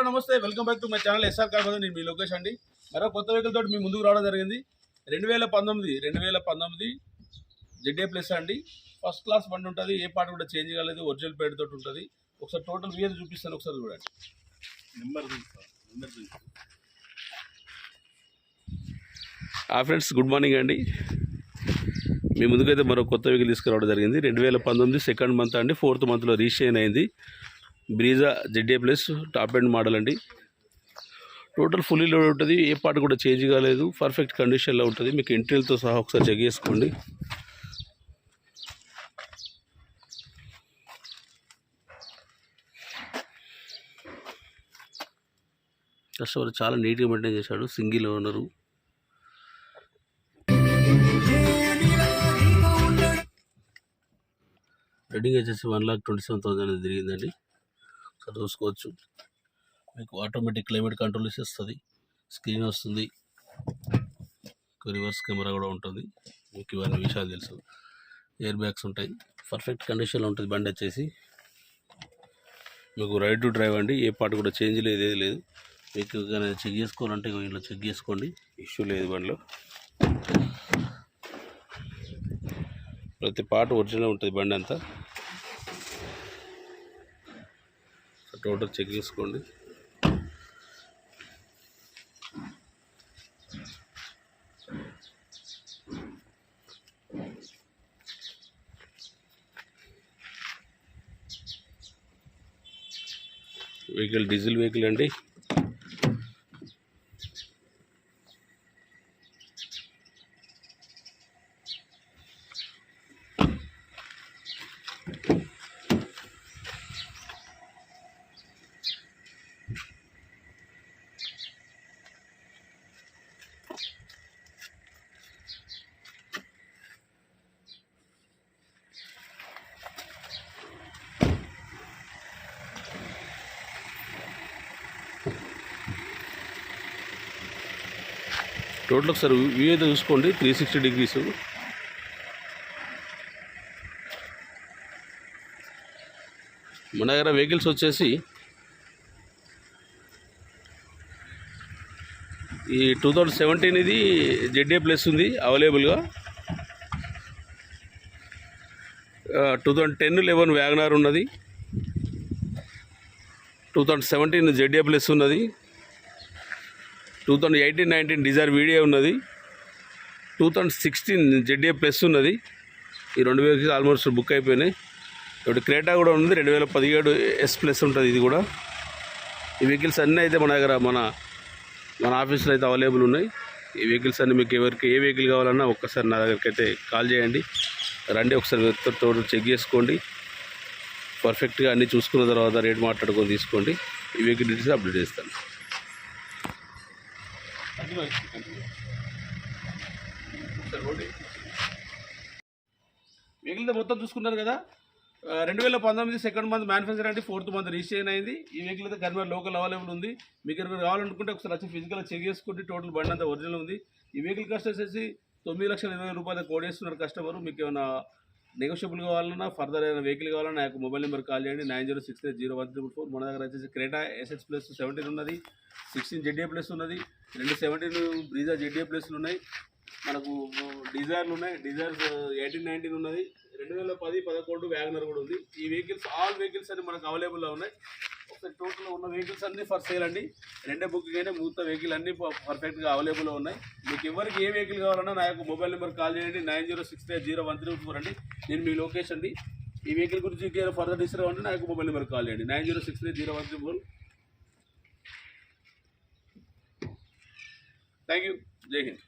Hello నమస్తే. Welcome back to my channel SR కాకపోతే నేను మీ లొకేషన్ అండి. మరో కొత్త వెహికల్ తోటి మీ ముందుకు రావడం జరిగింది. రెండు వేల పంతొమ్మిది రెండు వేల పంతొమ్మిది జెడ్ఏ ప్లస్ అండి. ఫస్ట్ క్లాస్ బండి ఉంటుంది. ఏ పార్ట్ కూడా చేంజ్ కాలేదు. ఒరిజినల్ పేడ్ తోటి ఉంటుంది. ఒకసారి టోటల్ వీఎస్ చూపిస్తాను. ఒకసారి చూడండి. నెంబర్ నెంబర్ ఆ ఫ్రెండ్స్ గుడ్ మార్నింగ్ అండి. మీ ముందుకైతే మరో కొత్త వెహికల్ తీసుకురావడం జరిగింది. రెండు వేల పంతొమ్మిది సెకండ్ మంత్ అండి. ఫోర్త్ మంత్లో రిజిస్ట్రేషన్ అయింది. Brezza ZA plus top end model అండి. టోటల్ ఫుల్లీ లోడ్ ఉంటుంది. ఏ పార్ట్ కూడా చేంజ్ కాలేదు. పర్ఫెక్ట్ కండిషన్లో ఉంటుంది. మీకు ఇంటీరియల్తో సహా ఒకసారి చెక్ చేసుకోండి. కస్టమర్ చాలా నీట్గా మెయింటైన్ చేశాడు. Single owner. రేటింగ్ వచ్చేసి one lakh twenty seven thousand అనేది తిరిగిందండి. చదువుకోవచ్చు. చూసుకోవచ్చు మీకు ఆటోమేటిక్ క్లైమేట్ కంట్రోల్ వస్తుంది స్క్రీన్ వస్తుంది. రివర్స్ కెమెరా కూడా ఉంటుంది. మీకు ఇవన్నీ విషయాలు తెలుసు. ఎయిర్ బ్యాగ్స్ ఉంటాయి. పర్ఫెక్ట్ కండిషన్లో ఉంటుంది బండి వచ్చేసి. మీకు రైడ్ టు డ్రైవ్ అండి. ఏ పార్ట్ కూడా చేంజ్ లేదు ఏది లేదు. మీకు చెక్ చేసుకోవాలంటే ఇంట్లో చెక్ చేసుకోండి. ఇష్యూ లేదు బండిలో. ప్రతి పార్ట్ ఒరిజినల్ ఉంటుంది బండి అంతా. టోటల్ చెక్ చేసుకోండి. వెహికల్ డీజిల్ వెహికల్ అండి. టోటల్ ఒకసారి వ్యూ అయితే చూసుకోండి త్రీ సిక్స్టీ డిగ్రీస్ మన దగ్గర వెహికల్స్ వచ్చేసి ఈ two thousand seventeen ZA ZA plus ఉంది అవైలబుల్గా two thousand ten eleven WagonR ఉన్నది. Two thousand seventeen ZA plus ఉన్నది. Two thousand eighteen nineteen Dzire video ఉన్నది. Two thousand sixteen ZA plus ఉన్నది. ఈ రెండు వేలకి ఆల్మోస్ట్ బుక్ అయిపోయినాయి. ఇప్పుడు క్రేటా కూడా ఉంది రెండు వేల పదిహేడు ఎస్ ప్లస్ ఉంటుంది ఇది కూడా. ఈ వెహికల్స్ అన్నీ అయితే మన దగ్గర మన మన ఆఫీస్లో అయితే అవైలబుల్ ఉన్నాయి. ఈ వెహికల్స్ అన్నీ మీకు ఎవరికి ఏ వెహికల్ కావాలన్నా ఒక్కసారి నా దగ్గరికి అయితే కాల్ చేయండి. రండి ఒకసారి టోటల్ చెక్ చేసుకోండి. పర్ఫెక్ట్గా అన్నీ చూసుకున్న తర్వాత రేట్ మాట్లాడుకొని తీసుకోండి. ఈ వెహికల్ డీటెయిల్స్ అప్డేట్ చేస్తాను. వెహికల్ మొత్తం చూసుకున్నారు కదా రెండు వేల పంతొమ్మిది సెకండ్ మంత్ మ్యానుఫ్యాక్చర్ అంటే ఫోర్త్ మంత్ రిజిస్ట్రేషన్ అయింది. ఈ వెహికల్ అయితే కన్వర్ లోకల్ అవైలబుల్ ఉంది. మీకు ఎవరికి కావాలనుకుంటే ఒకసారి వచ్చి ఫిజికల్గా చెక్ చేసుకుంటే టోటల్ బండి అంతా ఒరిజినల్ ఉంది. ఈ వెహికల్ కాస్ట్ వచ్చేసి తొమ్మిది లక్షల ఇరవై రూపాయలు కోడేస్తున్నారు కస్టమర్ మీకు ఏమైనా నెగోషియబుల్ కావాలన్నా ఫర్దర్ ఏదైనా వెహికల్ కావాలన్నా నా యొక్క మొబైల్ నెంబర్ కాల్ చేయండి. Nine zero six three zero one triple four. మన దగ్గర వచ్చేసి క్రేటా ఎస్ఎస్ ప్లస్ సెవెంటీన్ ఉన్నది. సిక్స్టీన్ జెడ్ఏ ప్లస్ ఉన్నది. రెండు సెవెంటీన్ బ్రీజా జెడ్ఏ ప్లస్లు ఉన్నాయి మనకు డిజైర్లు ఉన్నాయి డిజైర్స్ ఎయిటీన్ నైన్టీన్ ఉన్నది. రెండు వేల పది పదకొండు వ్యాగనర్ కూడా ఉంది. ఈ వెహికల్స్ ఆల్ వెహికల్స్ అని మనకు అవైలబుల్లో ఉన్నాయి. ఒకసారి టోటల్ ఉన్న వెహికల్స్ అన్ని ఫర్ సేల్ అండి. రెండే బుకింగ్ అయినా మిగతా వెహికల్ అన్ని పర్ఫెక్ట్గా అవైలబుల్లో ఉన్నాయి. మీకు ఎవరికి ఏ వెహికల్ కావాలన్నా నా యొక్క మొబైల్ నెంబర్ కాల్ చేయండి. Nine zero six three zero one three four అండి. నేను మీ లొకేషన్ అండి ఈ వెహికల్ గురించి ఇంకేమైనా ఫర్దర్ డిస్టర్ కావాలంటే నా యొక్క మొబైల్ నెంబర్ కాల్ చేయండి. Nine zero six nine zero one three four. Thank you జై హింద్.